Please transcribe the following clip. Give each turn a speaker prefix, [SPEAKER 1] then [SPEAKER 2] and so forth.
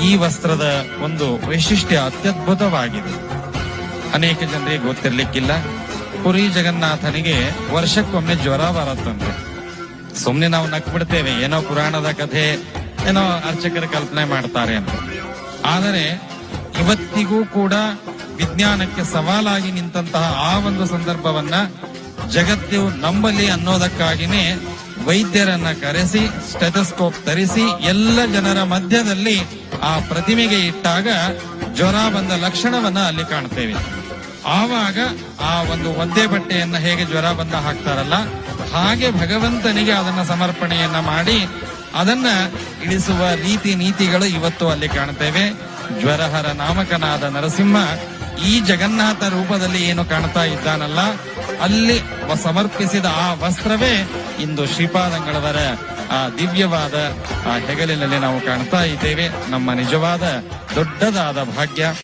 [SPEAKER 1] ಈ ವಸ್ತ್ರದ ಒಂದು ವೈಶಿಷ್ಟ್ಯ ಅತ್ಯದ್ಭುತವಾಗಿದೆ. ಅನೇಕ ಜನರಿಗೆ ಗೊತ್ತಿರಲಿಕ್ಕಿಲ್ಲ. ಪುರಿ ಜಗನ್ನಾಥನಿಗೆ ವರ್ಷಕ್ಕೊಮ್ಮೆ ಜ್ವರ ಬರತ್ತಂತೆ. ಸುಮ್ಮನೆ ನಾವು ನಕ್ ಬಿಡ್ತೇವೆ ಏನೋ ಪುರಾಣದ ಕಥೆ, ಏನೋ ಅರ್ಚಕರ ಕಲ್ಪನೆ ಮಾಡ್ತಾರೆ ಅಂತ. ಆದರೆ ಇವತ್ತಿಗೂ ಕೂಡ ವಿಜ್ಞಾನಕ್ಕೆ ಸವಾಲಾಗಿ ನಿಂತಹ ಆ ಒಂದು ಸಂದರ್ಭವನ್ನ ಜಗತ್ತು ನಂಬಲಿ ಅನ್ನೋದಕ್ಕಾಗಿನೇ ವೈದ್ಯರನ್ನ ಕರೆಸಿ ಸ್ಟೆಥೋಸ್ಕೋಪ್ ತರಿಸಿ ಎಲ್ಲ ಜನರ ಮಧ್ಯದಲ್ಲಿ ಆ ಪ್ರತಿಮೆಗೆ ಇಟ್ಟಾಗ ಜ್ವರ ಬಂದ ಲಕ್ಷಣವನ್ನ ಅಲ್ಲಿ ಕಾಣ್ತೇವೆ. ಆವಾಗ ಆ ಒಂದು ಒದ್ದೆ ಬಟ್ಟೆಯನ್ನ ಹೇಗೆ ಜ್ವರ ಬಂದ ಹಾಕ್ತಾರಲ್ಲ, ಹಾಗೆ ಭಗವಂತನಿಗೆ ಅದನ್ನ ಸಮರ್ಪಣೆಯನ್ನ ಮಾಡಿ ಅದನ್ನ ಇಳಿಸುವ ರೀತಿ ನೀತಿಗಳು ಇವತ್ತು ಅಲ್ಲಿ ಕಾಣ್ತೇವೆ. ಜ್ವರಹರ ನಾಮಕನಾದ ನರಸಿಂಹ ಈ ಜಗನ್ನಾಥ ರೂಪದಲ್ಲಿ ಏನು ಕಾಣ್ತಾ ಇದ್ದಾನಲ್ಲ, ಅಲ್ಲಿ ಸಮರ್ಪಿಸಿದ ಆ ವಸ್ತ್ರವೇ ಇಂದು ಶ್ರೀಪಾದಂಗಳವರ ಆ ದಿವ್ಯವಾದ ಆ ಹೆಗಲಿನಲ್ಲಿ ನಾವು ಕಾಣ್ತಾ ಇದ್ದೇವೆ. ನಮ್ಮ ನಿಜವಾದ ದೊಡ್ಡದಾದ ಭಾಗ್ಯ.